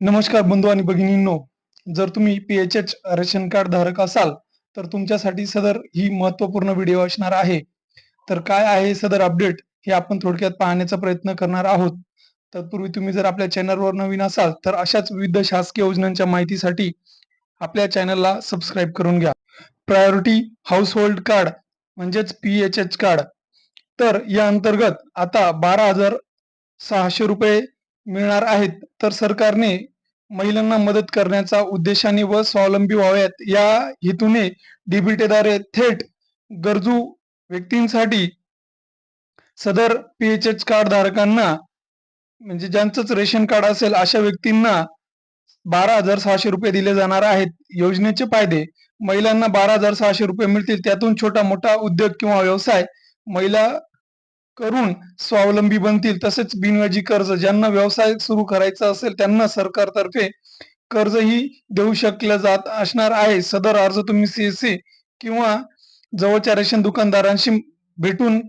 नमस्कार बंधू आणि भगिनींनो. जर तुम्ही पीएचएच रेशन कार्ड धारक असाल तर तुमच्यासाठी सदर ही महत्त्वपूर्ण व्हिडिओ असणार आहे. तर काय आहे सदर अपडेट हे आपण थोडक्यात पाहण्याचा प्रयत्न करणार आहोत. तत्पूर्वी तुम्ही जर आपल्या चॅनलवर नवीन असाल तर अशाच विविध शासकीय योजनांच्या माहितीसाठी आपल्या चॅनलला सबस्क्राईब करून घ्या. प्रायोरिटी हाऊस होल्ड कार्ड म्हणजेच पीएचएच कार्ड तर या अंतर्गत आता बारा हजार सहाशे रुपये मिळणार आहेत. तर सरकारने महिलांना मदत करण्याचा उद्देशाने व स्वावलंबी व्हाव्यात या हेतूने डीबीटीद्वारे थेट गरजू व्यक्तींसाठी सदर पीएचएच कार्ड धारकांना म्हणजे ज्यांचंच रेशन कार्ड असेल अशा व्यक्तींना बारा हजार सहाशे रुपये दिले जाणार आहेत. योजनेचे फायदे महिलांना बारा हजार सहाशे रुपये मिळतील. त्यातून छोटा मोठा उद्योग किंवा व्यवसाय महिला करून स्वावलंबी बनतील. तसेच बिनव्याजी कर्ज ज्यांना व्यवसाय सुरू करायचा असेल त्यांना सरकारतर्फे कर्जही देऊ शकलं जात असणार आहे. सदर अर्ज तुम्ही सीएससी किंवा जवळच्या रेशन दुकानदारांशी भेटून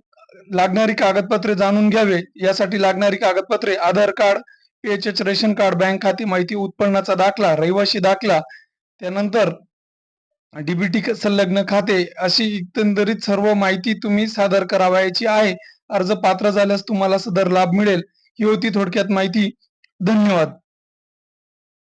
लागणारी कागदपत्रे जाणून घ्यावे. यासाठी लागणारी कागदपत्रे Aadhaar card PHH ration card bank खाती माहिती उत्पन्नाचा दाखला रहिवासी दाखला त्यानंतर डीबीटी संलग्न खाते अशी एकंदरीत सर्व माहिती तुम्ही सादर करावयाची आहे. अर्ज पात्र झाल्यास तुम्हाला सदर लाभ मिळेल. ही होती थोडक्यात माहिती. धन्यवाद.